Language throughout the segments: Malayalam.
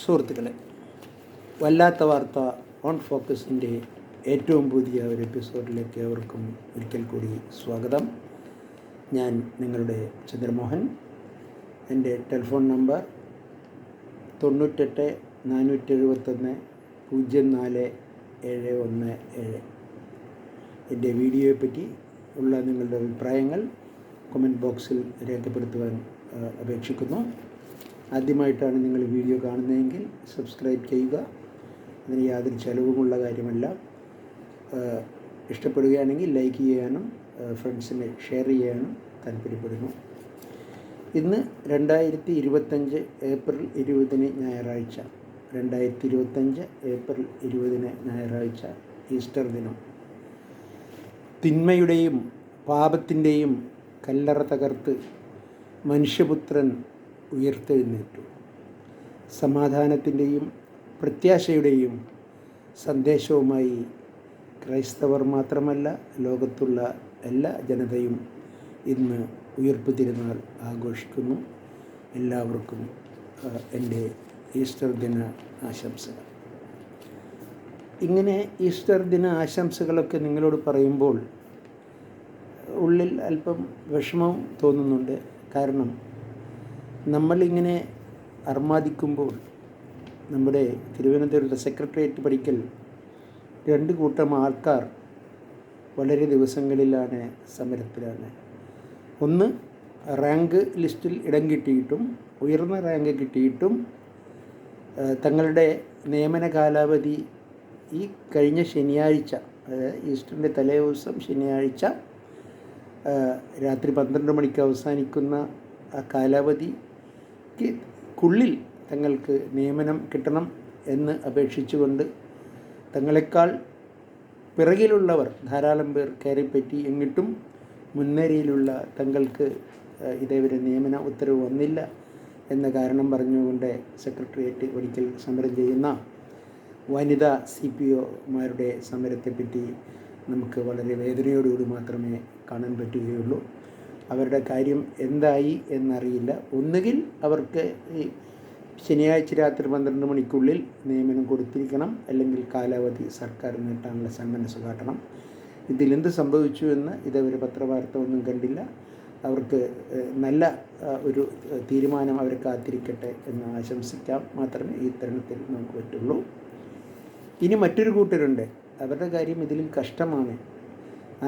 സുഹൃത്തുക്കളെ വല്ലാത്ത വാർത്ത ഓൺ ഫോക്കസിന്റെ ഏറ്റവും പുതിയ ഒരു എപ്പിസോഡിലേക്ക് ഏവർക്കും ഒരിക്കൽ കൂടി സ്വാഗതം. ഞാൻ നിങ്ങളുടെ ചന്ദ്രമോഹൻ. എന്റെ ടെലിഫോൺ നമ്പർ തൊണ്ണൂറ്റെട്ട് നാനൂറ്റി എഴുപത്തൊന്ന് പൂജ്യം നാല് ഏഴ് ഒന്ന് ഏഴ്. എന്റെ വീഡിയോയെ പറ്റി ഉള്ള നിങ്ങളുടെ അഭിപ്രായങ്ങൾ കമന്റ് ബോക്സിൽ രേഖപ്പെടുത്തുവാൻ അപേക്ഷിക്കുന്നു. ആദ്യമായിട്ടാണ് നിങ്ങൾ വീഡിയോ കാണുന്നതെങ്കിൽ സബ്സ്ക്രൈബ് ചെയ്യുക. അതിന് യാതൊരു ചെലവുമുള്ള കാര്യമല്ല. ഇഷ്ടപ്പെടുകയാണെങ്കിൽ ലൈക്ക് ചെയ്യാനും ഫ്രണ്ട്സിന് ഷെയർ ചെയ്യാനും താല്പര്യപ്പെടുന്നു. ഇന്ന് രണ്ടായിരത്തി ഇരുപത്തഞ്ച് ഏപ്രിൽ ഇരുപതിന് ഞായറാഴ്ച. രണ്ടായിരത്തി ഇരുപത്തഞ്ച് ഏപ്രിൽ ഇരുപതിന് ഞായറാഴ്ച ഈസ്റ്റർ ദിനം. തിന്മയുടെയും പാപത്തിന്റെയും കല്ലറ തകർത്ത് മനുഷ്യപുത്രൻ ഉയർത്തെഴുന്നേറ്റു. സമാധാനത്തിന്റെയും പ്രത്യാശയുടെയും സന്ദേശവുമായി ക്രൈസ്തവർ മാത്രമല്ല ലോകത്തുള്ള എല്ലാ ജനതയും ഇന്ന് ഉയർപ്പ് തിരുനാൾ ആഘോഷിക്കുന്നു. എല്ലാവർക്കും എന്റെ ഈസ്റ്റർ ദിന ആശംസകൾ. ഇങ്ങനെ ഈസ്റ്റർ ദിന ആശംസകളൊക്കെ നിങ്ങളോട് പറയുമ്പോൾ ഉള്ളിൽ അല്പം വിഷമം തോന്നുന്നുണ്ട്. കാരണം നമ്മളിങ്ങനെ അർമാദിക്കുമ്പോൾ നമ്മുടെ തിരുവനന്തപുരത്തെ സെക്രട്ടേറിയറ്റ് പഠിക്കൽ രണ്ട് കൂട്ടം ആൾക്കാർ വളരെ ദിവസങ്ങളിലാണ് സമരത്തിലാണ്. ഒന്ന് റാങ്ക് ലിസ്റ്റിൽ ഇടം കിട്ടിയിട്ടും ഉയർന്ന റാങ്ക് കിട്ടിയിട്ടും തങ്ങളുടെ നിയമന കാലാവധി ഈ കഴിഞ്ഞ ശനിയാഴ്ച ഈസ്റ്ററിന്റെ തലേ ദിവസം ശനിയാഴ്ച രാത്രി പന്ത്രണ്ട് മണിക്ക് അവസാനിക്കുന്ന ആ കാലാവധിക്ക് ക്കുള്ളിൽ തങ്ങൾക്ക് നിയമനം കിട്ടണം എന്ന് അപേക്ഷിച്ചുകൊണ്ട് തങ്ങളെക്കാൾ പിറകിലുള്ളവർ ധാരാളം പേർ കയറിപ്പറ്റി എന്നിട്ടും മുൻനിരയിലുള്ള തങ്ങൾക്ക് ഇതേവരെ നിയമന ഉത്തരവ് വന്നില്ല എന്ന കാരണം പറഞ്ഞുകൊണ്ട് സെക്രട്ടേറിയറ്റ് ഒരിക്കൽ സമരം ചെയ്യുന്ന വനിതാ സി പി ഒമാരുടെ സമരത്തെപ്പറ്റി നമുക്ക് വളരെ വേദനയോടുകൂടി മാത്രമേ കാണാൻ പറ്റുകയുള്ളൂ. അവരുടെ കാര്യം എന്തായി എന്നറിയില്ല. ഒന്നുകിൽ അവർക്ക് ഈ ശനിയാഴ്ച രാത്രി പന്ത്രണ്ട് മണിക്കുള്ളിൽ നിയമനം കൊടുത്തിരിക്കണം. അല്ലെങ്കിൽ കാലാവധി സർക്കാർ നീട്ടാനുള്ള സന്മനസ് കാട്ടണം. ഇതിലെന്ത് സംഭവിച്ചു എന്ന് ഇതവരെ പത്രവാർത്ത ഒന്നും കണ്ടില്ല. അവർക്ക് നല്ല ഒരു തീരുമാനം അവർ കാത്തിരിക്കട്ടെ എന്ന് ആശംസിക്കാം. മാത്രമേ ഈ തരണത്തിൽ നമുക്ക് പറ്റുള്ളൂ. ഇനി മറ്റൊരു കൂട്ടരുണ്ട്. അവരുടെ കാര്യം ഇതിലും കഷ്ടമാണ്.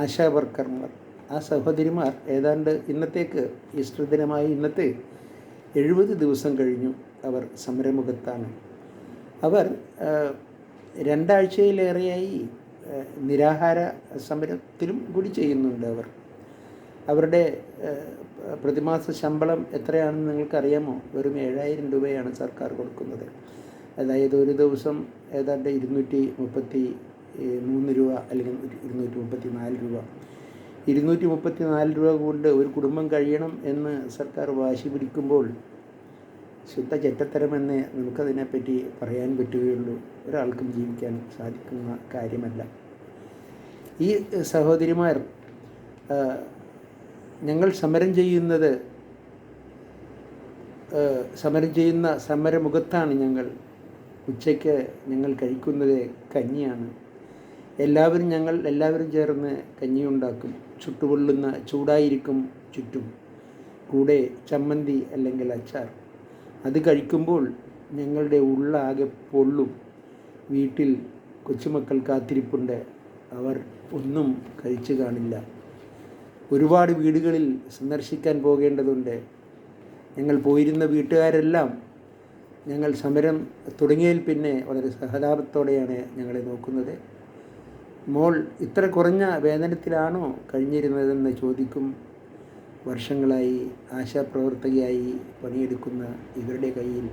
ആശാ വർക്കർമാർ. ആ സഹോദരിമാർ ഏതാണ്ട് ഇന്നത്തേക്ക് ഈസ്റ്റർ ദിനമായ ഇന്നത്തെ എഴുപത് ദിവസം കഴിഞ്ഞു അവർ സമരമുഖത്താണ്. അവർ രണ്ടാഴ്ചയിലേറെയായി നിരാഹാര സമരത്തിലും കൂടി ചെയ്യുന്നുണ്ട് അവർ. അവരുടെ പ്രതിമാസ ശമ്പളം എത്രയാണെന്ന് നിങ്ങൾക്കറിയാമോ? വെറും ഏഴായിരം രൂപയാണ് സർക്കാർ കൊടുക്കുന്നത്. അതായത് ഒരു ദിവസം ഏതാണ്ട് ഇരുന്നൂറ്റി മുപ്പത്തി മൂന്ന് രൂപ അല്ലെങ്കിൽ ഇരുന്നൂറ്റി മുപ്പത്തി നാല് രൂപ. ഇരുന്നൂറ്റി മുപ്പത്തി നാല് രൂപ കൊണ്ട് ഒരു കുടുംബം കഴിയണം എന്ന് സർക്കാർ വാശി പിടിക്കുമ്പോൾ ശുദ്ധ ചെറ്റത്തരമെന്ന് നമുക്കതിനെപ്പറ്റി പറയാൻ പറ്റുകയുള്ളൂ. ഒരാൾക്കും ജീവിക്കാൻ സാധിക്കുന്ന കാര്യമല്ല. ഈ സഹോദരിമാർ ഞങ്ങൾ സമരം ചെയ്യുന്നത് സമരം ചെയ്യുന്ന സമരമുഖത്താണ് ഞങ്ങൾ. ഉച്ചയ്ക്ക് ഞങ്ങൾ കഴിക്കുന്നത് കഞ്ഞിയാണ്. എല്ലാവരും ഞങ്ങൾ എല്ലാവരും ചേർന്ന് കഞ്ഞി ഉണ്ടാക്കും ചുട്ടുപൊള്ളുന്ന ചൂടായിരിക്കും ചുറ്റും. കൂടെ ചമ്മന്തി അല്ലെങ്കിൽ അച്ചാർ. അത് കഴിക്കുമ്പോൾ ഞങ്ങളുടെ ഉള്ളാകെ പൊള്ളും. വീട്ടിൽ കൊച്ചുമക്കൾ കാത്തിരിപ്പുണ്ട്. അവർ ഒന്നും കഴിച്ചു കാണില്ല. ഒരുപാട് വീടുകളിൽ സന്ദർശിക്കാൻ പോകേണ്ടതുണ്ട്. ഞങ്ങൾ പോയിരുന്ന വീട്ടുകാരെല്ലാം ഞങ്ങൾ സമരം തുടങ്ങിയതിൽ പിന്നെ വളരെ സഹതാപത്തോടെയാണ് ഞങ്ങളെ നോക്കുന്നത്. മോൾ ഇത്ര കുറഞ്ഞ വേതനത്തിലാണോ കഴിഞ്ഞിരുന്നതെന്ന് ചോദിക്കും. വർഷങ്ങളായി ആശാപ്രവർത്തകയായി പണിയെടുക്കുന്ന ഇവരുടെ കയ്യിൽ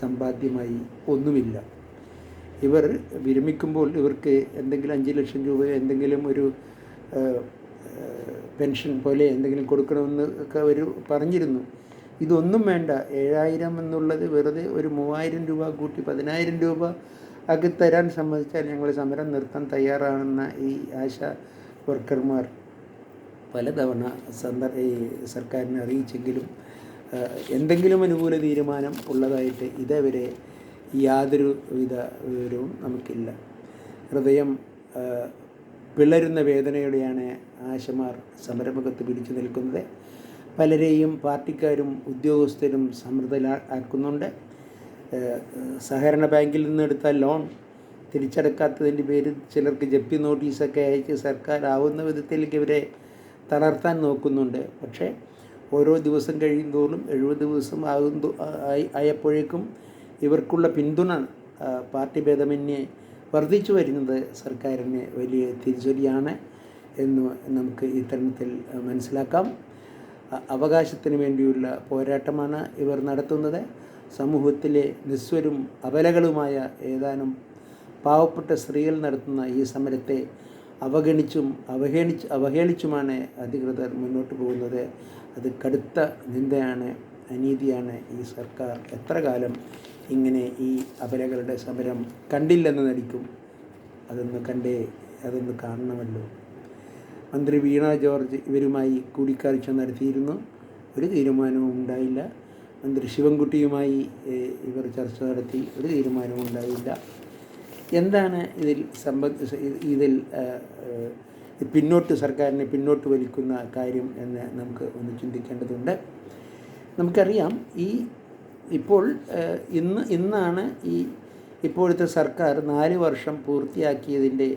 സമ്പാദ്യമായി ഒന്നുമില്ല. ഇവർ വിരമിക്കുമ്പോൾ ഇവർക്ക് എന്തെങ്കിലും അഞ്ച് ലക്ഷം രൂപയോ എന്തെങ്കിലും ഒരു പെൻഷൻ പോലെ എന്തെങ്കിലും കൊടുക്കണമെന്ന് ഒക്കെ അവർ പറഞ്ഞിരുന്നു. ഇതൊന്നും വേണ്ട. ഏഴായിരം എന്നുള്ളത് വെറുതെ ഒരു മൂവായിരം രൂപ കൂട്ടി പതിനായിരം രൂപ ഒക്കെ തരാൻ സമ്മതിച്ചാൽ ഞങ്ങൾ സമരം നിർത്താൻ തയ്യാറാണെന്ന ഈ ആശ വർക്കർമാർ പലതവണ സന്ദർ ഈ സർക്കാരിനെ അറിയിച്ചെങ്കിലും എന്തെങ്കിലും അനുകൂല തീരുമാനം ഉള്ളതായിട്ട് ഇതേവരെ യാതൊരു വിധ വിവരവും നമുക്കില്ല. ഹൃദയം പിളരുന്ന വേദനയോടെയാണ് ആശമാർ സമരമുഖത്ത് പിടിച്ചു നിൽക്കുന്നത്. പലരെയും പാർട്ടിക്കാരും ഉദ്യോഗസ്ഥരും സമ്മർദ്ദരാക്കുന്നുണ്ട് ഏഹ് സഹകരണ ബാങ്കിൽ നിന്ന് എടുത്ത ലോൺ തിരിച്ചടക്കാത്തതിന്റെ പേരിൽ ചിലർക്ക് ജപ്തി നോട്ടീസൊക്കെ അയച്ച് സർക്കാർ ആവുന്ന വിധത്തിലേക്ക് ഇവരെ തളർത്താൻ നോക്കുന്നുണ്ട്. പക്ഷേ ഓരോ ദിവസം കഴിയും തോറും എഴുപത് ദിവസം ആകും ആയി ആയപ്പോഴേക്കും ഇവർക്കുള്ള പിന്തുണ പാർട്ടി ഭേദമന്യേ വർദ്ധിച്ചു വരുന്നത് സർക്കാരിന് വലിയ തിരിച്ചടിയാണ് എന്ന് നമുക്ക് ഇത്തരണത്തിൽ മനസ്സിലാക്കാം. അവകാശത്തിന് വേണ്ടിയുള്ള പോരാട്ടമാണ് ഇവർ നടത്തുന്നത്. സമൂഹത്തിലെ നിസ്വരും അപലകളുമായ ഏതാനും പാവപ്പെട്ട സ്ത്രീകൾ നടത്തുന്ന ഈ സമരത്തെ അവഗണിച്ചും അവഹേളിച്ച് അവഹേളിച്ചുമാണ് അധികൃതർ മുന്നോട്ട് പോകുന്നത്. അത് കടുത്ത നിന്ദയാണ് അനീതിയാണ് ഈ സർക്കാർ എത്ര കാലം ഇങ്ങനെ ഈ അപലകളുടെ സമരം കണ്ടില്ലെന്ന് നടിക്കും. അതൊന്ന് കണ്ടേ അതൊന്ന് കാണണമല്ലോ. മന്ത്രി വീണ ജോർജ് ഇവരുമായി കൂടിക്കാഴ്ച നടത്തിയിരുന്നു. ഒരു തീരുമാനവും ഉണ്ടായില്ല. മന്ത്രി ശിവൻകുട്ടിയുമായി ഇവർ ചർച്ച നടത്തി ഒരു തീരുമാനവും ഉണ്ടായില്ല. എന്താണ് ഇതിൽ സംബന്ധ ഇതിൽ പിന്നോട്ട് സർക്കാരിനെ പിന്നോട്ട് വലിക്കുന്ന കാര്യം എന്ന് നമുക്ക് ഒന്ന് ചിന്തിക്കേണ്ടതുണ്ട്. നമുക്കറിയാം ഈ ഇപ്പോൾ ഇന്ന് ഇന്നാണ് ഈ ഇപ്പോഴത്തെ സർക്കാർ നാല് വർഷം പൂർത്തിയാക്കിയതിന്റെ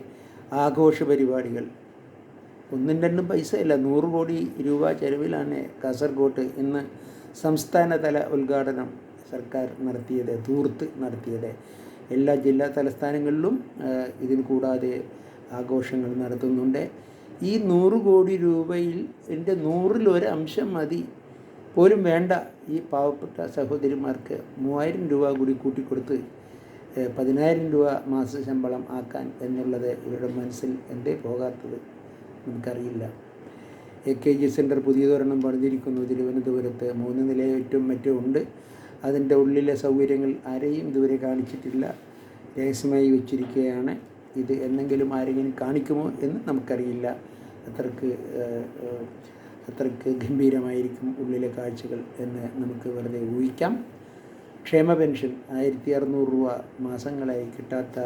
ആഘോഷ പരിപാടികൾ. ഒന്നും രണ്ടും പൈസ നൂറ് കോടി രൂപ ചെലവിലാണ് കാസർഗോട്ട് ഇന്ന് സംസ്ഥാനതല ഉദ്ഘാടനം സർക്കാർ നടത്തിയത് ധൂർത്ത് നടത്തിയത്. എല്ലാ ജില്ലാ തലസ്ഥാനങ്ങളിലും ഇതിന് കൂടാതെ ആഘോഷങ്ങൾ നടത്തുന്നുണ്ട്. ഈ നൂറ് കോടി രൂപയിൽ എന്റെ നൂറിലൊരു അംശം മതി. പോലും വേണ്ട ഈ പാവപ്പെട്ട സഹോദരിമാർക്ക് മൂവായിരം രൂപ കൂടി കൂട്ടിക്കൊടുത്ത് പതിനായിരം രൂപ മാസ ശമ്പളം ആക്കാൻ എന്നുള്ളത് ഇവരുടെ മനസ്സിൽ എന്തേ പോകാത്തത്? നമുക്കറിയില്ല. എ കെ ജി സെന്റർ പുതിയതൊരെണ്ണം പണിതിരിക്കുന്നു. തിരുവനന്തപുരത്ത് മൂന്ന് നിലയേറ്റും മറ്റും ഉണ്ട്. അതിന്റെ ഉള്ളിലെ സൗകര്യങ്ങൾ ആരെയും ഇതുവരെ കാണിച്ചിട്ടില്ല. രഹസ്യമായി വെച്ചിരിക്കുകയാണ്. ഇത് എന്നെങ്കിലും ആരെങ്കിലും കാണിക്കുമോ എന്ന് നമുക്കറിയില്ല. അത്രയ്ക്ക് അത്രയ്ക്ക് ഗംഭീരമായിരിക്കും ഉള്ളിലെ കാഴ്ചകൾ എന്ന് നമുക്ക് വെറുതെ ഊഹിക്കാം. ക്ഷേമ പെൻഷൻ ആയിരത്തി അറുന്നൂറ് രൂപ മാസങ്ങളായി കിട്ടാത്ത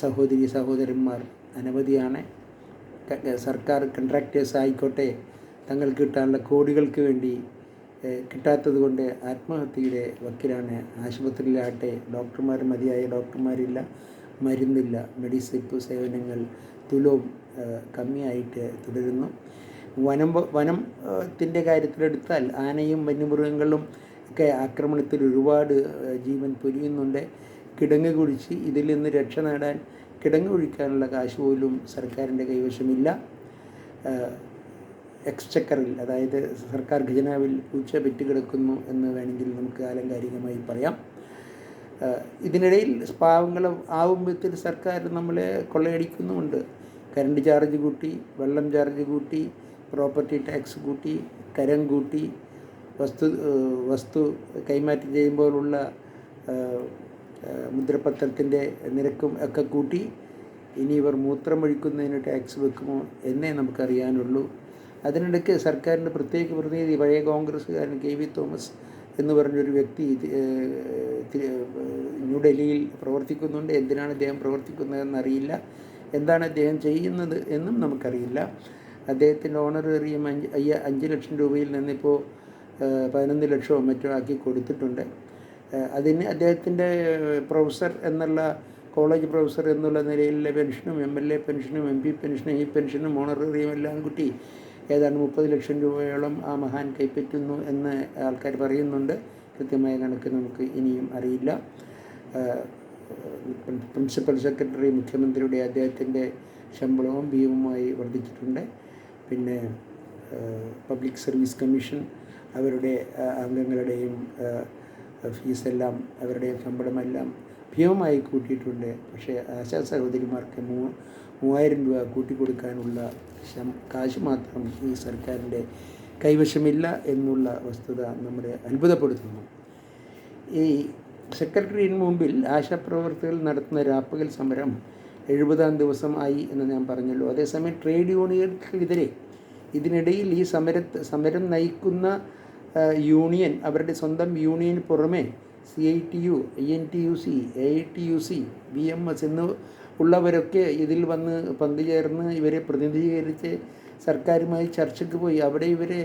സഹോദരി സഹോദരന്മാർ അനവധിയാണ്. സർക്കാർ കൺട്രാക്ടേഴ്സ് ആയിക്കോട്ടെ തങ്ങൾക്ക് കിട്ടാനുള്ള കോടികൾക്ക് വേണ്ടി കിട്ടാത്തത് കൊണ്ട് ആത്മഹത്യയുടെ വക്കിലാണ് ആശുപത്രിയിലാകട്ടെ ഡോക്ടർമാർ മതിയായ ഡോക്ടർമാരില്ല മരുന്നില്ല മെഡിസിപ്പ് സേവനങ്ങൾ തുലവും കമ്മിയായിട്ട് തുടരുന്നു. വനം വനത്തിന്റെ കാര്യത്തിലെടുത്താൽ ആനയും വന്യമൃഗങ്ങളും ഒക്കെ ആക്രമണത്തിൽ ഒരുപാട് ജീവൻ പൊരിയുന്നുണ്ട് കിടങ്ങ് കുഴിച്ച് ഇതിൽ നിന്ന് രക്ഷ നേടാൻ കിടങ്ങ് ഒഴിക്കാനുള്ള കാശ് പോലും സർക്കാരിന്റെ കൈവശമില്ല. എക്സ്ചക്കറിൽ അതായത് സർക്കാർ ഖജനാവിൽ പൂച്ച പെറ്റ് കിടക്കുന്നു എന്ന് വേണമെങ്കിൽ നമുക്ക് ആലങ്കാരികമായി പറയാം. ഇതിനിടയിൽ പാവങ്ങൾ ആവുമ്പോഴത്തിൽ സർക്കാർ നമ്മളെ കൊള്ളയടിക്കുന്നുമുണ്ട്. കറണ്ട് ചാർജ് കൂട്ടി വെള്ളം ചാർജ് കൂട്ടി പ്രോപ്പർട്ടി ടാക്സ് കൂട്ടി കരം കൂട്ടി വസ്തു വസ്തു കൈമാറ്റം ചെയ്യുമ്പോഴുള്ള മുദ്രപത്രത്തിന്റെ നിരക്കും ഒക്കെ കൂട്ടി ഇനി ഇവർ മൂത്രമൊഴിക്കുന്നതിന് ടാക്സ് വെക്കുമോ എന്നേ നമുക്കറിയാനുള്ളൂ. അതിനിടയ്ക്ക് സർക്കാരിന്റെ പ്രത്യേക പ്രതിനിധി പഴയ കോൺഗ്രസ്സുകാരൻ കെ വി തോമസ് എന്ന് പറഞ്ഞൊരു വ്യക്തി ന്യൂഡൽഹിയിൽ പ്രവർത്തിക്കുന്നുണ്ട്. എന്തിനാണ് അദ്ദേഹം പ്രവർത്തിക്കുന്നതെന്നറിയില്ല. എന്താണ് അദ്ദേഹം ചെയ്യുന്നത് എന്നും നമുക്കറിയില്ല. അദ്ദേഹത്തിന്റെ ഓണറേറിയം അഞ്ച് അയ്യ അഞ്ച് ലക്ഷം രൂപയിൽ നിന്നിപ്പോൾ പതിനൊന്ന് ലക്ഷമോ മറ്റോ ആക്കി കൊടുത്തിട്ടുണ്ട്. അതിന് അദ്ദേഹത്തിന്റെ പ്രൊഫസർ എന്നുള്ള കോളേജ് പ്രൊഫസർ എന്നുള്ള നിലയിലെ പെൻഷനും എം എൽ എ പെൻഷനും എം പി പെൻഷനും ഈ പെൻഷനും ഓണറേറിയം എല്ലാം കിട്ടി ഏതാണ്ട് മുപ്പത് ലക്ഷം രൂപയോളം ആ മഹാൻ കൈപ്പറ്റുന്നു എന്ന് ആൾക്കാർ പറയുന്നുണ്ട്. കൃത്യമായ കണക്ക് നമുക്ക് ഇനിയും അറിയില്ല. പ്രിൻസിപ്പൽ സെക്രട്ടറി മുഖ്യമന്ത്രിയുടെ അദ്ദേഹത്തിന്റെ ശമ്പളവും ഭീമമായി വർദ്ധിച്ചിട്ടുണ്ട്. പിന്നെ പബ്ലിക് സർവീസ് കമ്മീഷൻ അവരുടെ അംഗങ്ങളുടെയും ഫീസെല്ലാം അവരുടെ ശമ്പളമെല്ലാം ഭീമമായി കൂട്ടിയിട്ടുണ്ട്. പക്ഷേ ആശാ സഹോദരിമാർക്ക് മൂ മൂവായിരം രൂപ കൂട്ടിക്കൊടുക്കാനുള്ള കാശ് മാത്രം ഈ സർക്കാരിന്റെ കൈവശമില്ല എന്നുള്ള വസ്തുത നമ്മളെ അത്ഭുതപ്പെടുത്തുന്നു. ഈ സെക്രട്ടറിന് മുമ്പിൽ ആശാപ്രവർത്തകർ നടത്തുന്ന രാപ്പകൽ സമരം എഴുപതാം ദിവസം ആയി എന്ന് ഞാൻ പറഞ്ഞല്ലോ. അതേസമയം ട്രേഡ് യൂണിയനുകൾക്കെതിരെ ഇതിനിടയിൽ ഈ സമര സമരം നയിക്കുന്ന യൂണിയൻ അവരുടെ സ്വന്തം യൂണിയൻ പുറമെ C I T U I N T U C A I T U C B M S എന്ന് ഉള്ളവരൊക്കെ ഇതിൽ വന്ന് പങ്കുചേർന്ന് ഇവരെ പ്രതിനിധീകരിച്ച് സർക്കാരുമായി ചർച്ചയ്ക്ക് പോയി. അവിടെ ഇവരെ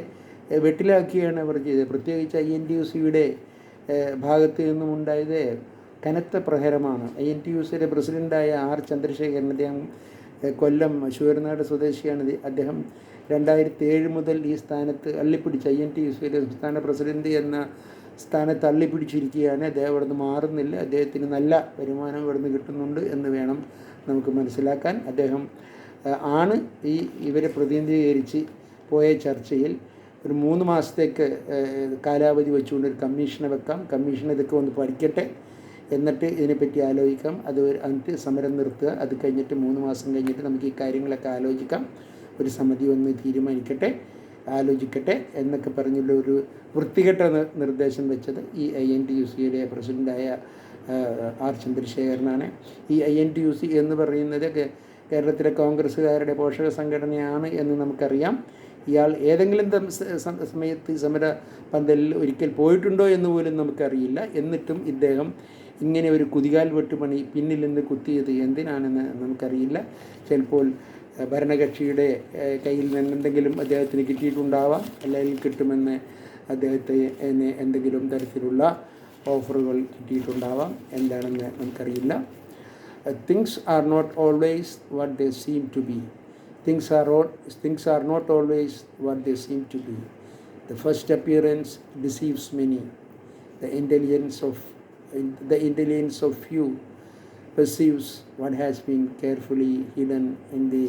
വെട്ടിലാക്കിയാണ് അവർ ചെയ്തത്. പ്രത്യേകിച്ച് ഐ എൻ ടി യു സിയുടെ ഭാഗത്ത് നിന്നും ഉണ്ടായത് കനത്ത പ്രഹരമാണ്. ഐ എൻ ടി യു സിയുടെ പ്രസിഡന്റായ ആർ ചന്ദ്രശേഖരൻ അദ്ദേഹം കൊല്ലം ശൂരനാട് സ്വദേശിയാണ്. അദ്ദേഹം രണ്ടായിരത്തി ഏഴ് മുതൽ ഈ സ്ഥാനത്ത് അള്ളിപ്പിടിച്ച് ഐ എൻ ടി യു സിയിലെ സംസ്ഥാന പ്രസിഡന്റ് എന്ന സ്ഥാനത്ത് അള്ളിപ്പിടിച്ചിരിക്കുകയാണ് അദ്ദേഹം അവിടുന്ന് മാറുന്നില്ല. അദ്ദേഹത്തിന് നല്ല വരുമാനം ഇവിടുന്ന് കിട്ടുന്നുണ്ട് എന്ന് വേണം നമുക്ക് മനസ്സിലാക്കാൻ. അദ്ദേഹം ആണ് ഈ ഇവരെ പ്രതിനിധീകരിച്ച് പോയ ചർച്ചയിൽ ഒരു മൂന്ന് മാസത്തേക്ക് കാലാവധി വെച്ചുകൊണ്ട് ഒരു കമ്മീഷനെ വെക്കാം. കമ്മീഷൻ ഇതൊക്കെ ഒന്ന് പഠിക്കട്ടെ എന്നിട്ട് ഇതിനെപ്പറ്റി ആലോചിക്കാം. അത് എന്നിട്ട് സമരം നിർത്തുക. അത് കഴിഞ്ഞിട്ട് മൂന്ന് മാസം കഴിഞ്ഞിട്ട് നമുക്ക് ഈ കാര്യങ്ങളൊക്കെ ആലോചിക്കാം. ഒരു സമിതി ഒന്ന് തീരുമാനിക്കട്ടെ ആലോചിക്കട്ടെ എന്നൊക്കെ പറഞ്ഞുള്ള ഒരു വൃത്തികെട്ട നിർദ്ദേശം വെച്ചത് ഈ ഐ എൻ ടി യു സിയുടെ പ്രസിഡന്റായ ആർ ചന്ദ്രശേഖരനാണ്. ഈ I N T U C എന്ന് പറയുന്നത് കേരളത്തിലെ കോൺഗ്രസ്സുകാരുടെ പോഷക സംഘടനയാണ് എന്ന് നമുക്കറിയാം. ഇയാൾ ഏതെങ്കിലും സമയത്ത് സമര പന്തലിൽ ഒരിക്കൽ പോയിട്ടുണ്ടോ എന്ന് പോലും നമുക്കറിയില്ല. എന്നിട്ടും ഇദ്ദേഹം ഇങ്ങനെ ഒരു കുതികാൽ വെട്ടുപണി പിന്നിൽ നിന്ന് കുത്തിയത് എന്തിനാണെന്ന് നമുക്കറിയില്ല. ചിലപ്പോൾ ഭരണകക്ഷിയുടെ കയ്യിൽ നിന്ന് എന്തെങ്കിലും അദ്ദേഹത്തിന് കിട്ടിയിട്ടുണ്ടാവാം അല്ലെങ്കിൽ കിട്ടുമെന്ന് അദ്ദേഹത്തെ എന്തെങ്കിലും തരത്തിലുള്ള ഓഫറുകൾ കിട്ടിയിട്ടുണ്ടാവാം എന്താണെന്ന് നമുക്കറിയില്ല. Things are not always what they seem to be things are things are not always what they seem to be the first appearance deceives many the intelligence of the intelligence of you perceives what has been carefully hidden in the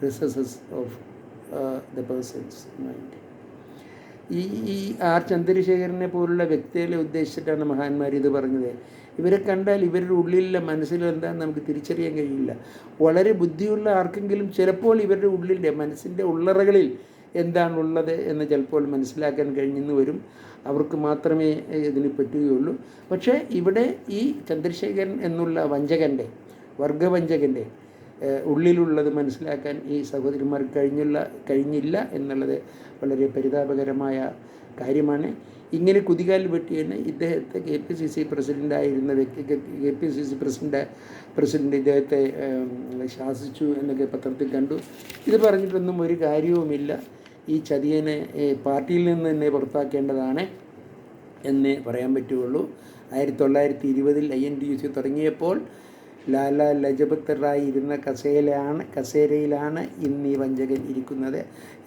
recesses of uh, the person's mind. ഈ ഈ ആർ ചന്ദ്രശേഖരനെ പോലുള്ള വ്യക്തികളെ ഉദ്ദേശിച്ചിട്ടാണ് മഹാന്മാർ ഇത് പറഞ്ഞത് ഇവരെ കണ്ടാൽ ഇവരുടെ ഉള്ളിലെ മനസ്സിൽ എന്താണെന്ന് നമുക്ക് തിരിച്ചറിയാൻ കഴിയില്ല വളരെ ബുദ്ധിയുള്ള ആർക്കെങ്കിലും ചിലപ്പോൾ ഇവരുടെ ഉള്ളിലെ മനസ്സിന്റെ ഉള്ളറകളിൽ എന്താണുള്ളത് എന്ന് ചിലപ്പോൾ മനസ്സിലാക്കാൻ കഴിഞ്ഞെന്ന് വരും. അവർക്ക് മാത്രമേ ഇതിന് പറ്റുകയുള്ളൂ. പക്ഷേ ഇവിടെ ഈ ചന്ദ്രശേഖരൻ എന്നുള്ള വഞ്ചകന്റെ വർഗവഞ്ചകന്റെ ഉള്ളിലുള്ളത് മനസ്സിലാക്കാൻ ഈ സഹോദരിമാർ കഴിഞ്ഞുള്ള കഴിഞ്ഞില്ല എന്നുള്ളത് വളരെ പരിതാപകരമായ കാര്യമാണ്. ഇങ്ങനെ കുതികാൽ വെട്ടിയാണ് ഇദ്ദേഹത്തെ കെ പി സി സി പ്രസിഡന്റായിരുന്ന വ്യക്തി K P C C president president ഇദ്ദേഹത്തെ ശാസിച്ചു എന്നൊക്കെ പത്രത്തിൽ കണ്ടു. ഇത് പറഞ്ഞിട്ടൊന്നും ഒരു കാര്യവുമില്ല. ഈ ചതിയനെ പാർട്ടിയിൽ നിന്ന് തന്നെ പുറത്താക്കേണ്ടതാണ് എന്നേ പറയാൻ പറ്റുകയുള്ളൂ. ആയിരത്തി തൊള്ളായിരത്തി ഇരുപതിൽ I N T U C തുടങ്ങിയപ്പോൾ ലാല ലജപത് റായ് ഇരുന്ന കസേരയിലാണ് കസേരയിലാണ് ഇന്ന് ഈ വഞ്ചകൻ ഇരിക്കുന്നത്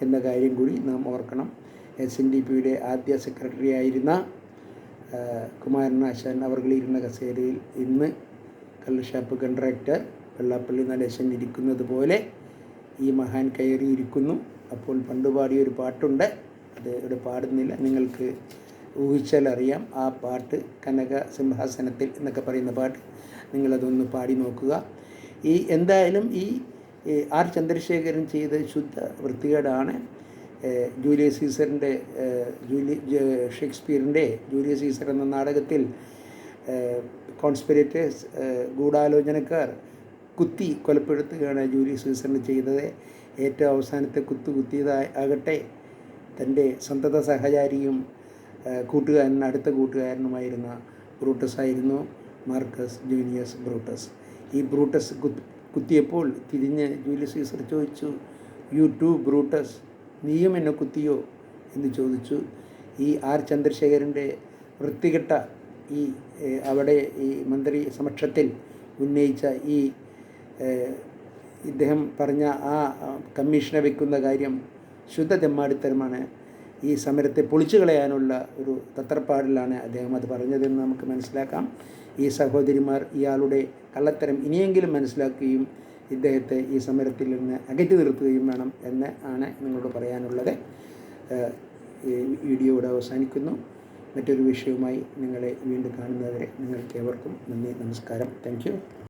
എന്ന കാര്യം കൂടി നാം ഓർക്കണം. എസ് എൻ ഡി പിയുടെ ആദ്യ സെക്രട്ടറി ആയിരുന്ന കുമാരനാശൻ അവർകളിരുന്ന കസേരയിൽ ഇന്ന് കള്ളുഷാപ്പ് കോൺട്രാക്ടർ വെള്ളാപ്പള്ളി നടേശൻ ഇരിക്കുന്നത് പോലെ ഈ മഹാൻ കയറിയിരിക്കുന്നു. അപ്പോൾ പണ്ട് പാടിയൊരു പാട്ടുണ്ട്. അത് ഇവിടെ പാടുന്നില്ല. നിങ്ങൾക്ക് ഊഹിച്ചാൽ അറിയാം ആ പാട്ട് കനക സിംഹാസനത്തിൽ എന്നൊക്കെ പറയുന്ന പാട്ട്. നിങ്ങളതൊന്ന് പാടി നോക്കുക. ഈ എന്തായാലും ഈ ആർ ചന്ദ്രശേഖരൻ ചെയ്ത ശുദ്ധ വൃത്തികേടാണ്. ജൂലിയസ് സീസറിന്റെ ജൂലി ഷേക്സ്പിയറിന്റെ ജൂലിയസ് സീസർ എന്ന നാടകത്തിൽ കോൺസ്പിരേറ്റേഴ്സ് ഗൂഢാലോചനക്കാർ കുത്തി കൊലപ്പെടുത്തുകയാണ് ജൂലിയസ് സീസറിന് ചെയ്തത്. ഏറ്റവും അവസാനത്തെ കുത്തു കുത്തിയതായി ആകട്ടെ. തന്റെ സന്തത സഹചാരിയും കൂട്ടുകാരൻ അടുത്ത കൂട്ടുകാരനുമായിരുന്ന ബ്രൂട്ടസ് ആയിരുന്നു മാർക്കസ് ജൂനിയസ് ബ്രൂട്ടസ്. ഈ ബ്രൂട്ടസ് കുത്തിയപ്പോൾ തിരിഞ്ഞ് ജൂലിയസ് സീസർ ചോദിച്ചു യു ടു ബ്രൂട്ടസ് നീയും എന്നെ കുത്തിയോ? എന്ന് ചോദിച്ചു. ഈ ആർ ചന്ദ്രശേഖരന്റെ വൃത്തികെട്ട ഈ അവിടെ ഈ മന്ത്രി സമക്ഷത്തിൽ ഉന്നയിച്ച ഈ ഇദ്ദേഹം പറഞ്ഞ ആ കമ്മീഷനെ വെക്കുന്ന കാര്യം ശുദ്ധ തെമ്മാടിത്തരമാണ്. ഈ സമരത്തെ പൊളിച്ചു കളയാനുള്ള ഒരു തത്രപ്പാടിലാണ് അദ്ദേഹം അത് പറഞ്ഞതെന്ന് നമുക്ക് മനസ്സിലാക്കാം. ഈ സഹോദരിമാർ ഇയാളുടെ കള്ളത്തരം ഇനിയെങ്കിലും മനസ്സിലാക്കുകയും ഇദ്ദേഹത്തെ ഈ സമരത്തിൽ നിന്ന് അകറ്റി നിർത്തുകയും വേണം എന്ന് ആണ് നിങ്ങളോട് പറയാനുള്ളത്. വീഡിയോ ഇവിടെ അവസാനിക്കുന്നു. മറ്റൊരു വിഷയവുമായി നിങ്ങളെ വീണ്ടും കാണുന്നവരെ നിങ്ങൾക്ക് ഏവർക്കും നന്ദി നമസ്കാരം. താങ്ക്